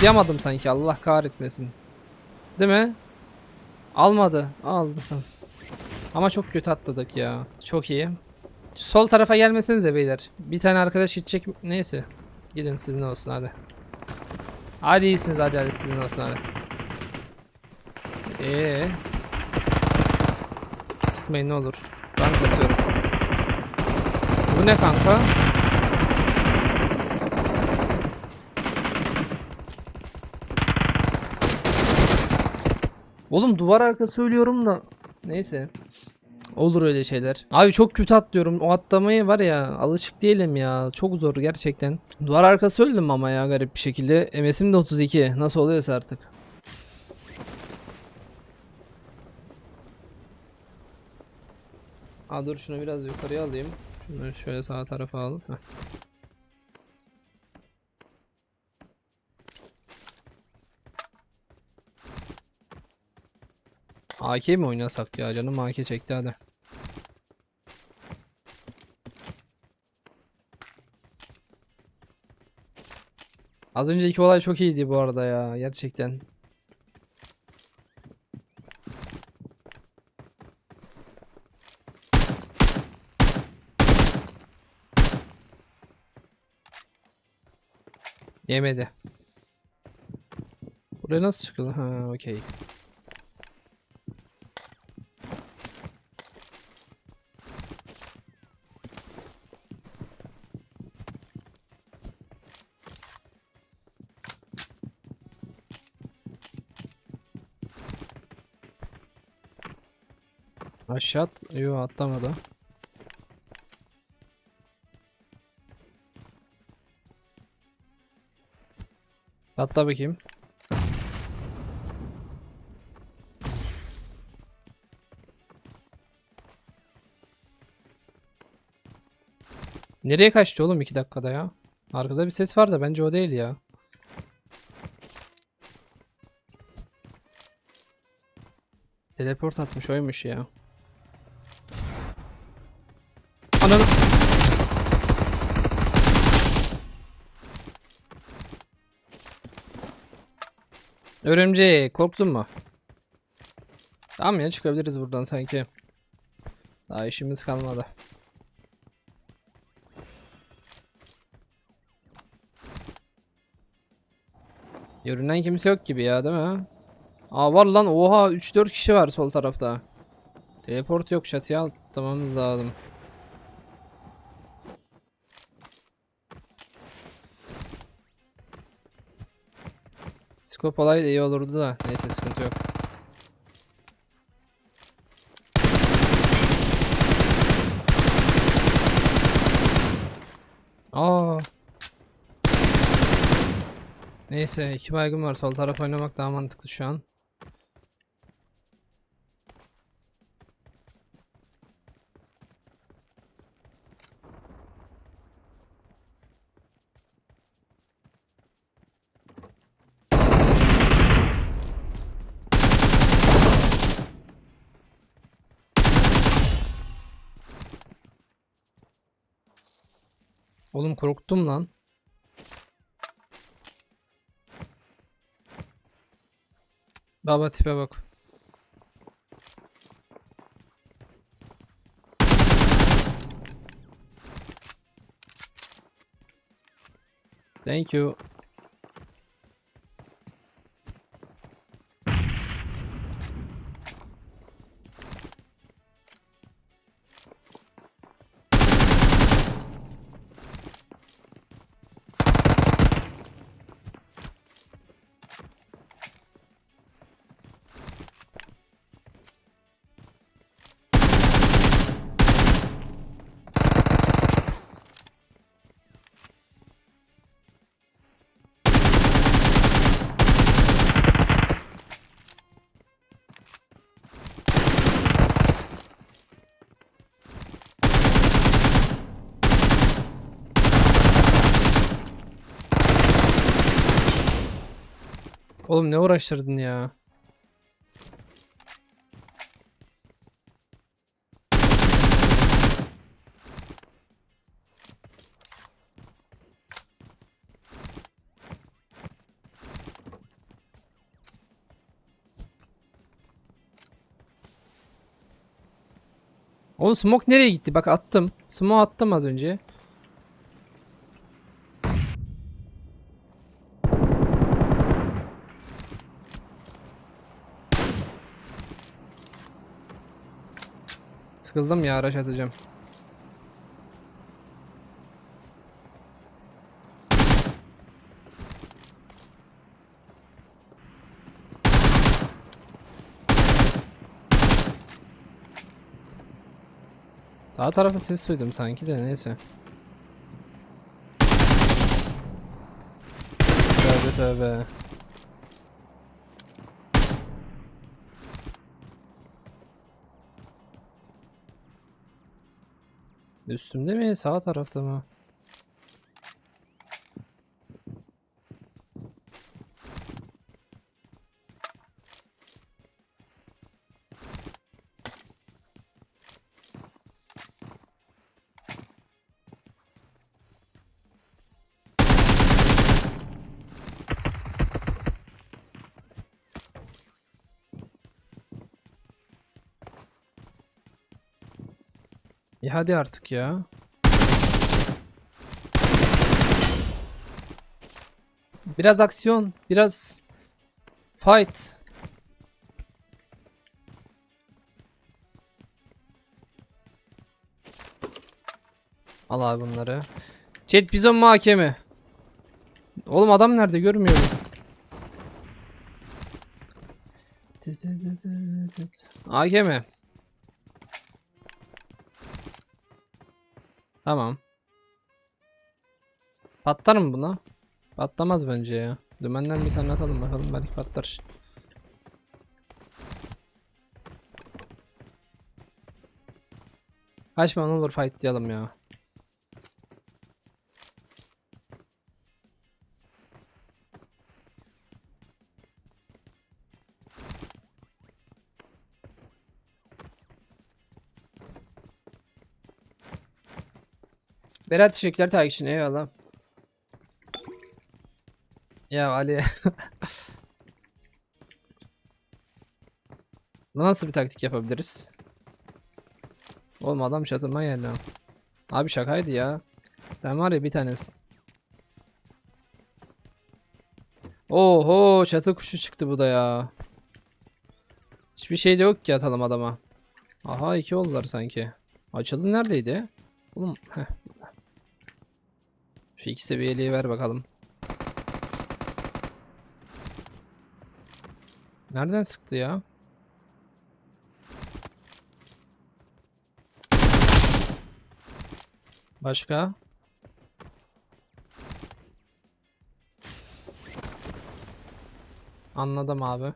Atlayamadım sanki Allah kahretmesin. Değil mi? Almadı. Aldı. Ama çok kötü atladık ya. Çok iyi. Sol tarafa gelmesenize beyler. Bir tane arkadaş gidecek. Neyse. Gidin sizin olsun hadi. Hadi iyisiniz hadi hadi sizin olsun hadi. Eee. Sıkmayın ne olur. Ben kasıyorum. Bu ne kanka? Oğlum duvar arkası söylüyorum da. Neyse. Olur öyle şeyler. Abi çok kötü atlıyorum. O atlamayı var ya alışık değilim ya. Çok zor gerçekten. Duvar arkası öldüm ama ya garip bir şekilde. MS'im de 32. Nasıl oluyorsa artık. Aa dur şunu biraz yukarıya alayım. Şunu şöyle sağ tarafa alıp. AK mi oynasak ya canım AK çekti hadi. Az önceki olay çok iyiydi bu arada ya gerçekten. Yemedi. Buraya nasıl çıkıldı? Ha okey. Aşağı at. Yo atlamadı. Atla bakayım. Nereye kaçtı oğlum 2 dakikada ya? Arkada bir ses var da bence o değil ya. Teleport atmış oymuş ya. Örümcek korktun mu? Tamam ya çıkabiliriz buradan sanki. Daha işimiz kalmadı. Görünen kimse yok gibi ya değil mi? Aa var lan oha 3-4 kişi var sol tarafta. Teleport yok çatıya atlamamız lazım. Skop olaydı iyi olurdu da neyse sıkıntı yok. Aa. Neyse iki baygın var sol taraf oynamak daha mantıklı şu an. Oğlum korktum lan. Baba tipe bak. Thank you. Oğlum ne uğraştırdın ya? Oğlum smoke nereye gitti? Bak attım. Smoke attım az önce. Sıkıldım ya araç atacağım. Daha tarafta ses duydum sanki de neyse. Tövbe tövbe. Üstümde mi? Sağ tarafta mı? Ya hadi artık ya. Biraz aksiyon, biraz fight. Al abi bunları. Chat bizon muhakeme. Oğlum adam nerede görmüyorum. Tı Tamam. Patlar mı buna? Patlamaz bence ya. Dümenden bir tane atalım bakalım belki patlar. Kaçma ne olur fight diyelim ya. Berat teşekkürler takip için eyvallah. Ya Ali. Nasıl bir taktik yapabiliriz? Oğlum adam çatıma geldi. Abi şakaydı ya. Sen var ya bir tanesin. Oho çatı kuşu çıktı bu da ya. Hiçbir şey de yok ki atalım adama. Aha iki oldular sanki. Açıldı neredeydi? Oğlum heh. Şu iki seviyeliği ver bakalım. Nereden sıktı ya? Başka? Anladım abi.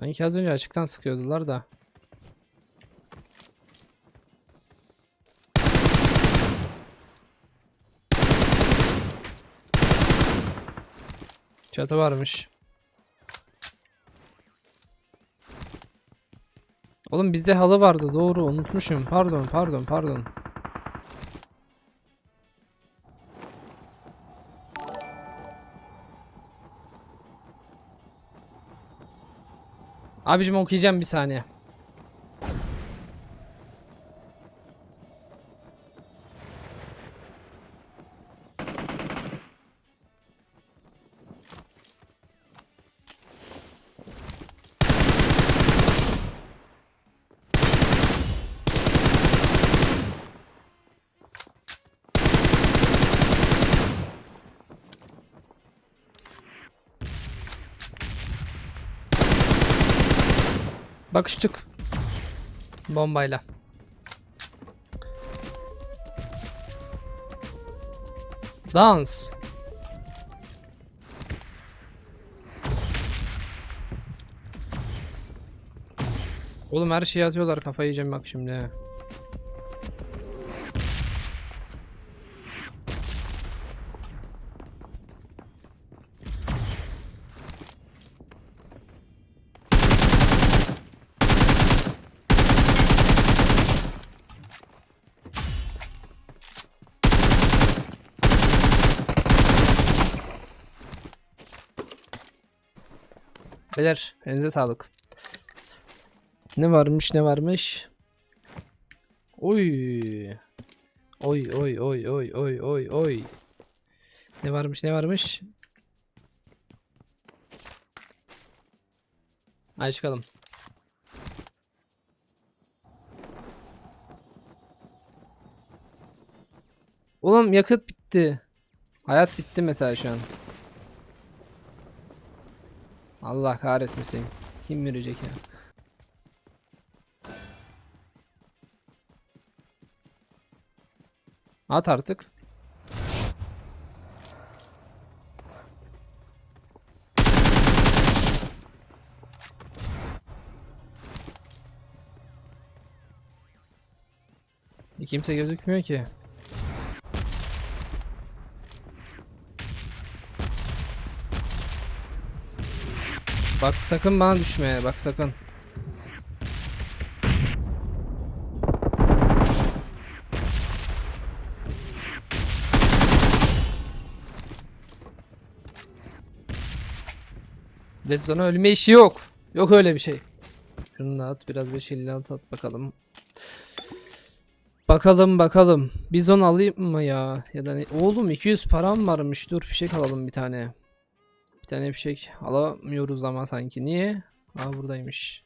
Sanki az önce açıktan sıkıyordular da. Çatı varmış. Oğlum bizde halı vardı doğru unutmuşum. Pardon pardon pardon. Abicim okuyacağım bir saniye. Bakıştık. Bombayla. Dans. Oğlum her şeyi atıyorlar kafayı yiyeceğim bak şimdi. Beyler elinize sağlık. Ne varmış ne varmış? Oy. Oy oy oy oy oy oy oy. Ne varmış ne varmış? Hadi çıkalım. Oğlum yakıt bitti. Hayat bitti mesela şu an. Allah kahretmesin. Kim yürüyecek ya? At artık. E, Kimse gözükmüyor ki. Bak sakın bana düşme. Bak sakın. Rezona ölme işi yok. Yok öyle bir şey. Şunu da at. Biraz 556 at bakalım. Bakalım bakalım. Bizon alayım mı ya? Ya da ne? Oğlum 200 param varmış. Dur fişek alalım bir tane. Bir tane fişek alamıyoruz ama sanki. Niye? Aa buradaymış.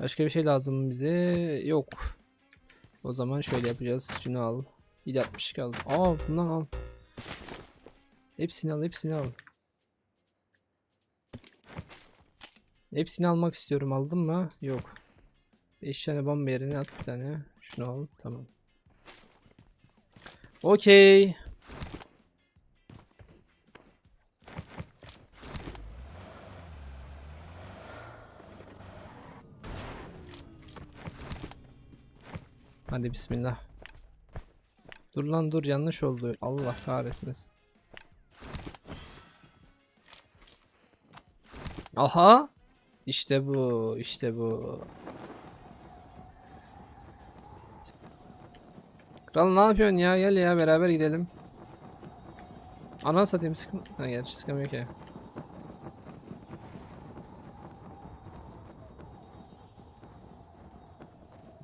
Başka bir şey lazım bize? Yok. O zaman şöyle yapacağız. Şunu al. 762 al. Aa bundan al. Hepsini al, hepsini al. Hepsini almak istiyorum. Aldın mı? Yok. 5 tane bomba yerine at bir tane. Şunu al. Tamam. Okey. Hadi bismillah. Dur lan dur yanlış oldu. Allah kahretmesin. Aha. İşte bu, işte bu. Kral ne yapıyorsun ya? Gel ya beraber gidelim. Ana satayım sıkım. Ha gerçi sıkamıyor ki.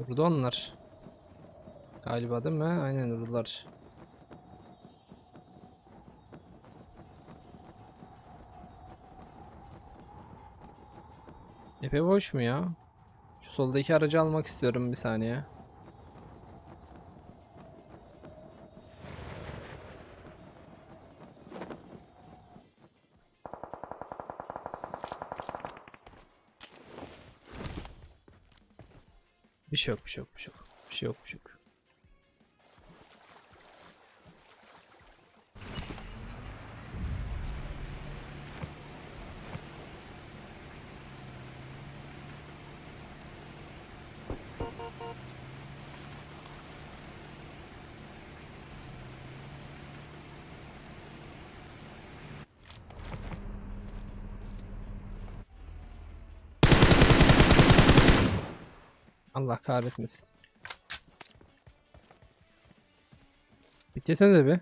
Burada onlar. Galiba değil mi? Aynen durdular. Epey boş mu ya? Şu soldaki aracı almak istiyorum bir saniye. Bir şey yok, bir şey yok, bir şey yok. Bir şey yok, bir şey yok. Allah kahretmesin. Bitirsenize bir.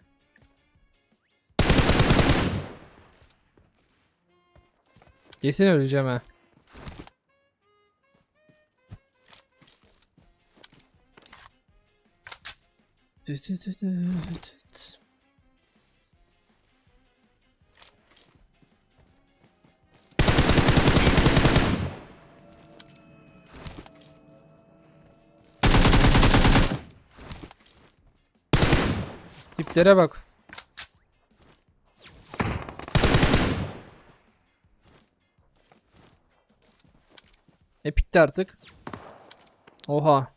Kesin öleceğim ha. Düt düt düt düt düt. Tiplere bak. E bitti artık. Oha.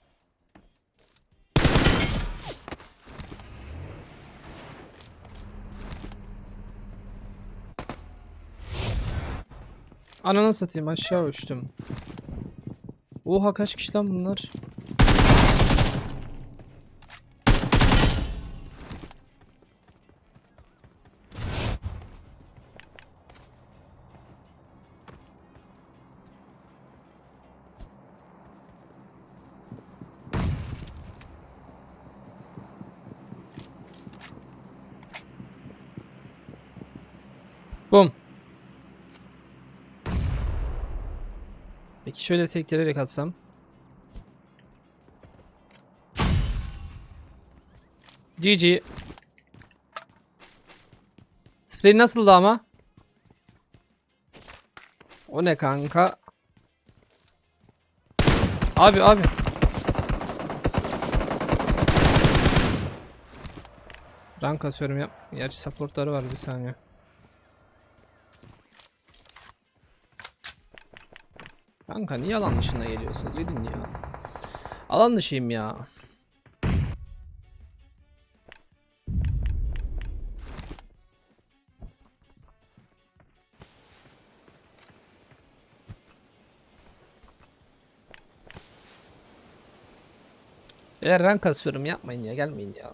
Ananı satayım aşağı uçtum. Oha kaç kişi lan bunlar? şöyle sektirerek atsam. GG. Sprey nasıldı ama? O ne kanka? Abi abi. Rank asıyorum yap. Gerçi supportları var bir saniye. Kanka niye alan dışına geliyorsunuz? Gidin ya. Alan dışıyım ya. Eğer rank kasıyorum yapmayın ya gelmeyin ya.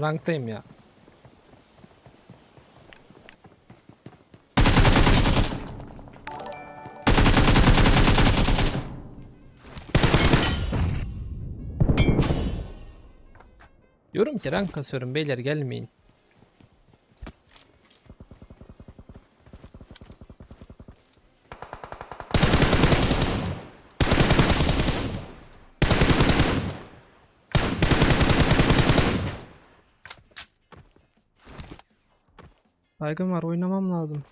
Ranktayım ya. Ki rank kasıyorum beyler gelmeyin. Baygın var oynamam lazım.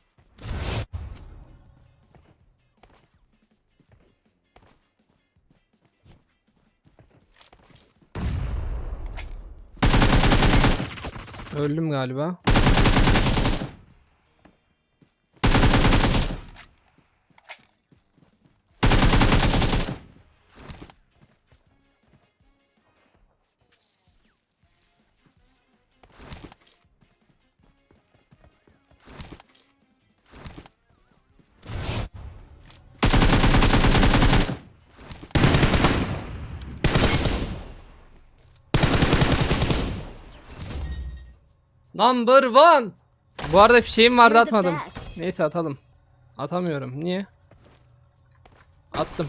Öldüm galiba. Number one. Bu arada fişeğim vardı atmadım. Neyse atalım. Atamıyorum. Niye? Attım.